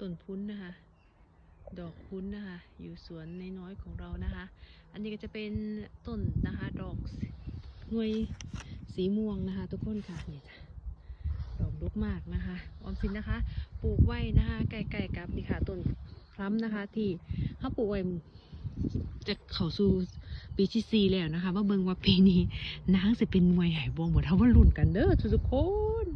ต้นพุ้นนะคะ ดอกพุ้นนะคะ อยู่สวนนน้อยของเรานะคะ อันนี้ก็จะเป็นต้นนะคะ ดอกหน่วยสีม่วงนะคะ ทุกคนค่ะนี่จ้ะดอกดกมากนะคะออมสินนะคะ ปลูกไว้นะคะใกล้ๆกับนี่ค่ะต้นพลัมนะคะ ที่เขาปลูกไว้จะเข้าสู่ปีที่สี่แล้วนะคะว่าเบิ่งว่าปีนี้นางจะเป็นมวยไหวงหมดเท่าว่ารุ่นกันเด้อทุกคน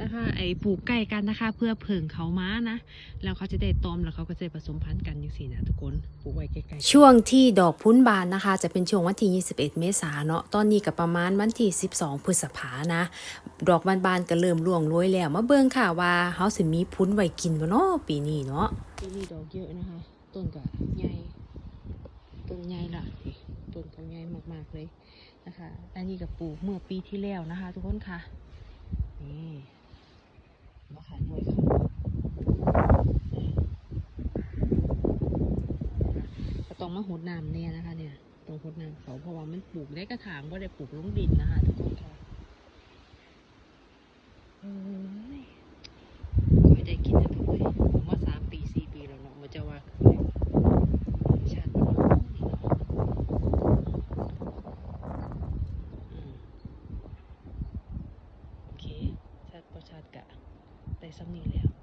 นะคะ ไอ้ปลูกใกล้กันนะคะ เพื่อเพิ่งเขาม้านะ แล้วเขาจะได้ตอมแล้วเขาก็จะได้ผสมพันธุ์กันอย่างสี่นะทุกคนปลูกไว้ใกล้ๆกันช่วงที่ดอกพุ้นบานนะคะ จะเป็นช่วงวันที่ 21 เมษาเนาะตอนนี้ก็ประมาณวันที่ 12 พฤษภานะ ดอกบานๆก็เริ่มร่วงโรยแล้วมาเบิ่งค่ะว่าเฮาสิมีพุ้นไว้กินบ่เนาะปีนี้เนาะปีนี้ดอกเยอะนะคะ ต้นก็ใหญ่ต้นใหญ่ละนี่ต้นก็ใหญ่มากๆเลยนะคะ อันนี้ก็ปลูกเมื่อปีที่แล้วนะคะ ทุกคนค่ะ ต้องมาหดน้ำเนี่ยนะคะ เนี่ยต้องหดน้ำเขาเพราะว่ามันปลูกได้กระถางว่าได้ปลูกลงดินนะคะทุกคนค่ะโอ้ยไม่ด้กินนะทุกคนผมว่าสามปีสี่ปีแล้วเนาะมันจะว่าชาตินนี่เนาะโอเคชาติประชาติกะได้สำนีแล้ว